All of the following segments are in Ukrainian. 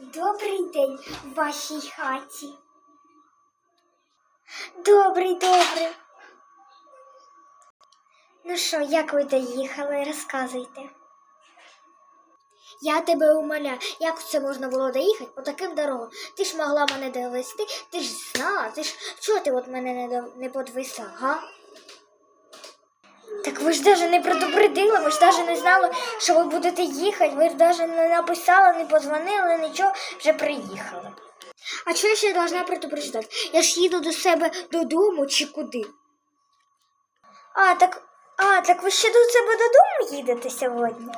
Добрий день в вашій хаті. Добрий, добрий. Ну що, як ви доїхали? Розказуйте. Я тебе умоляю, як це можна було доїхати по таким дорогам? Ти ж могла мене довести, ти ж знала, ти ж чого ти от мене не, подвисла, га? Так ви ж навіть не предупредили, ви ж навіть не знали, що ви будете їхати, ви ж навіть не написали, не подзвонили, нічого, вже приїхали. А чого я ще должна предупреждати? Я ж їду до себе додому чи куди? А, так, а, так ви ще до себе додому їдете сьогодні?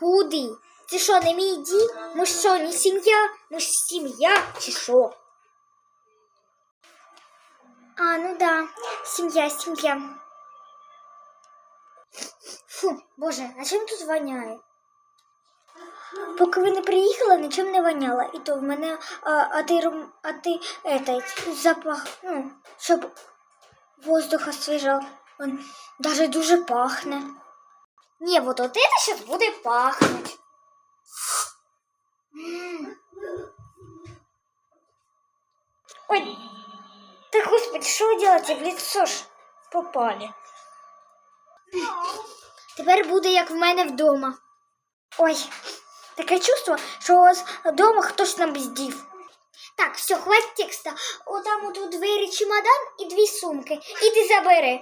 Куди? Це що, не мій дім? Ми що, не сім'я? Ми ж сім'я чи що? А, ну да, сім'я, сім'я Фу, боже, а чим тут воняє? Поки ви не приїхали, нічим не воняло. І то в мене, а, а ти, рум- а ти, этот, запах, ну, щоб воздух освіжав. Он даже дуже пахне. Не, вот от это сейчас буде пахнуть. М. Ой, да господи, что вы делаете? В лицо ж попали. Тепер буде як в мене вдома. Ой, таке чувство, що у вас вдома хтось нам бздів. Так, все, хватить текста. О, там тут двері чемодан і дві сумки. Іди забери.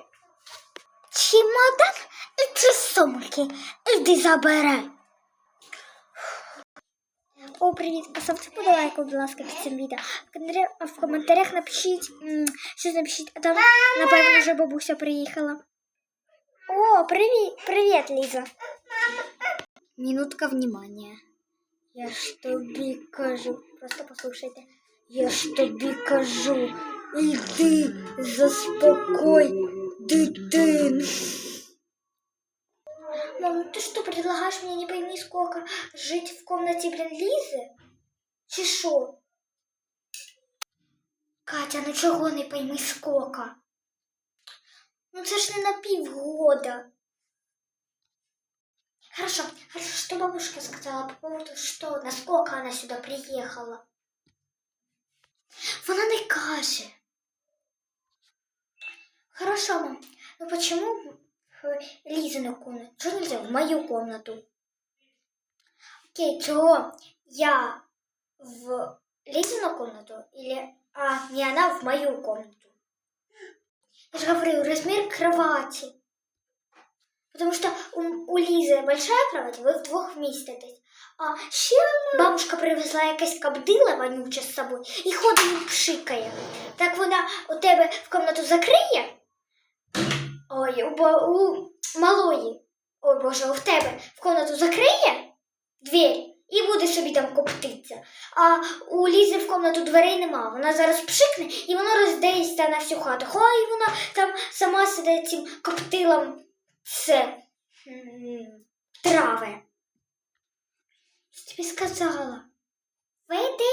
Чемодан і три сумки. Іди забери. О, привіт. Поставте подавайку, будь ласка, під цим відео. В коментарях- напишіть, щось напишіть, а там, напевно, вже бабуся приїхала. О, привет, привет, Лиза. Минутка внимания. Я ж тобі кажу, просто послухайте. Я ж тобі кажу, іди заспокой дитину. Мам, ты что, предлагаешь мне не пойми сколько жить в комнате, блин, Лизы? Чи шо? Катя, ну чого не пойми сколько? Ну це ж не на півгода. Хорошо, хорошо, что бабушка сказала по поводу, что, насколько она сюда приехала? Вона не каже. Хорошо, мам. Ну почему в Лизину комнату? Чего нельзя в мою комнату? Окей, чего я в Лизину комнату или а не она в мою комнату? Я же говорю, размер кровати. Потому что у, у Лизы большая кровать, вы вдвох вміститесь. А ще бабушка привезла якесь кабдила вонюче з собою і ходить і пшикає. Так вона у тебе в комнату закриє. Ой, у, у малої. Ой Боже, в тебе в комнату закриє двері і буде собі там коптитися. А у Лізи в комнату дверей нема. Вона зараз пшикне і воно роздеється на всю хату. Ой, вона там сама сидить цим коптилом це трави. Що тобі сказала? Вийди.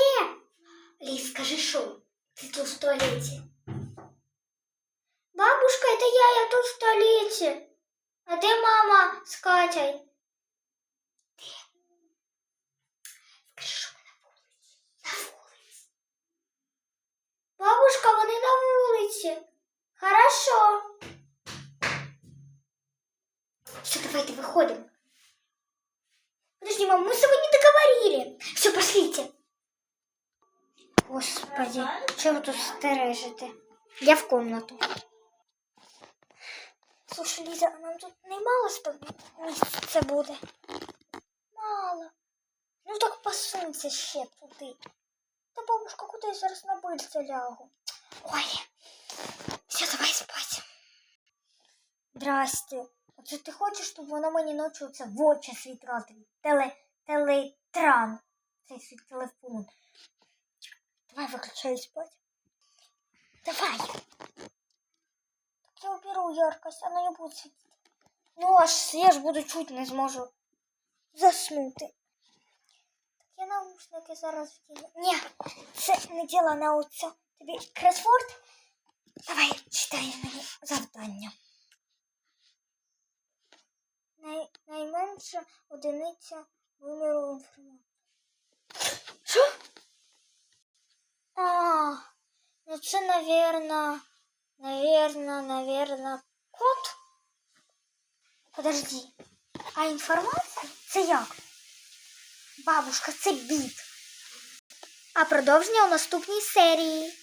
Ліз, скажи, що? Ти тут в туалеті. Бабушка, это я, я тут в туалете. А де мама з Катей? Бабушка, вони на вулиці. Хорошо. Все, давайте выходим. Подожди, мам, мы с тобой не договорили. Все, пошлите. Господи, чего вы тут стережите? Я в комнату. Слушай, Лиза, а нам тут не мало що місця буде? Мало. Ну так посунься ще туди. Та бабушка, куди я зараз на бильце лягу? Ой, все, давай спать. Здрасте. Оце ти хочеш, щоб вона мені ночі оце в очі світила тобі? Теле, телетран. Цей свій телефон. Давай виключай спать. Давай. Так я уберу яркость, вона не буде світити. Ну, аж я ж буду чуть не зможу заснути. Я наушники зараз вдіну. Ні, це не діла на оце. Тобі кросворд? Давай, читай мені завдання. Най, найменша одиниця виміру інформації. Що? А, ну це, наверно, наверно, наверно, кот. Подожди. А інформація? Це як? Бабушка, це біт. А продовження у наступній серії.